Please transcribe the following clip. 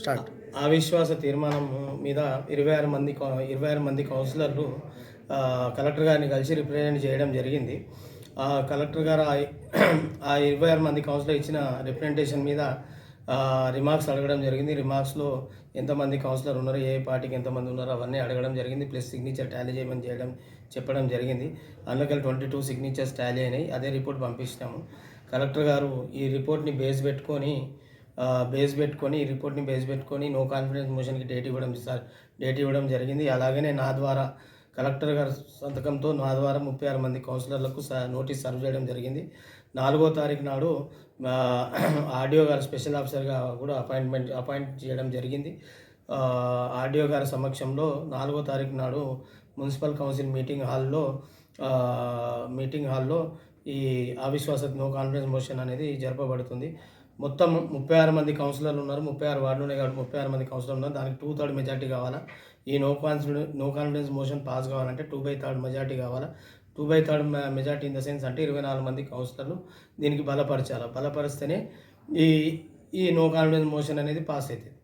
Start. అవిశ్వాస తీర్మానం మీద ఇరవై ఆరు మంది ఇరవై ఆరు మంది కౌన్సిలర్లు కలెక్టర్ గారిని కలిసి రిప్రజెంట్ చేయడం జరిగింది. ఆ, కలెక్టర్ గారు ఆ- ఆ ఇరవై ఆరు మంది కౌన్సిలర్ ఇచ్చిన రిప్రజెంటేషన్ మీద రిమార్క్స్ అడగడం జరిగింది. రిమార్క్స్లో ఎంతమంది కౌన్సిలర్ ఉన్నారు ఏ పార్టీకి ఎంతమంది ఉన్నారో అవన్నీ అడగడం జరిగింది. ప్లస్ సిగ్నేచర్ టాలీ చేయమని చేయడం చెప్పడం జరిగింది. అందులోకి ట్వంటీ టూ సిగ్నేచర్స్ టాలీ అయినాయి. అదే రిపోర్ట్ పంపించినాము. కలెక్టర్ గారు ఈ రిపోర్ట్ని బేస్ పెట్టుకొని బేస్ పెట్టుకొని ఈ రిపోర్ట్ని బేస్ పెట్టుకొని నో కాన్ఫిడెన్స్ మోషన్కి డేట్ ఇవ్వడం సార్ డేట్ ఇవ్వడం జరిగింది. అలాగనే నా ద్వారా కలెక్టర్ గారి సంతకంతో నా ద్వారా ముప్పై ఆరు మంది కౌన్సిలర్లకు స- నోటీస్ సర్వ్ చేయడం జరిగింది. నాలుగో తారీఖు నాడు ఆర్డీఓ గారు స్పెషల్ ఆఫీసర్గా కూడా అపాయింట్మెంట్ అపాయింట్ చేయడం జరిగింది. ఆర్డీఓ గారి సమక్షంలో నాలుగో తారీఖు నాడు మున్సిపల్ కౌన్సిల్ మీటింగ్ హాల్లో మీటింగ్ హాల్లో ఈ అవిశ్వాస నో కాన్ఫిడెన్స్ మోషన్ అనేది జరపబడుతుంది. మొత్తం ముప్పై ఆరు మంది కౌన్సిలర్లు ఉన్నారు ముప్పై ఆరు వార్డులు ఉన్నాయి కాబట్టి ముప్పై ఆరు మంది కౌన్సిలర్ ఉన్నారు. దానికి టూ థర్డ్ మెజార్టీ కావాలా? ఈ no confidence no confidence motion pass కావాలంటే టూ బై థర్డ్ మెజార్టీ కావాలా? Two by third majority in the sense అంటే ఇరవై నాలుగు మంది కౌన్సిలర్లు దీనికి బలపరచాలి? బలపరిస్తేనే ఈ ఈ నో కాన్ఫిడెన్స్ మోషన్ అనేది పాస్ అవుతుంది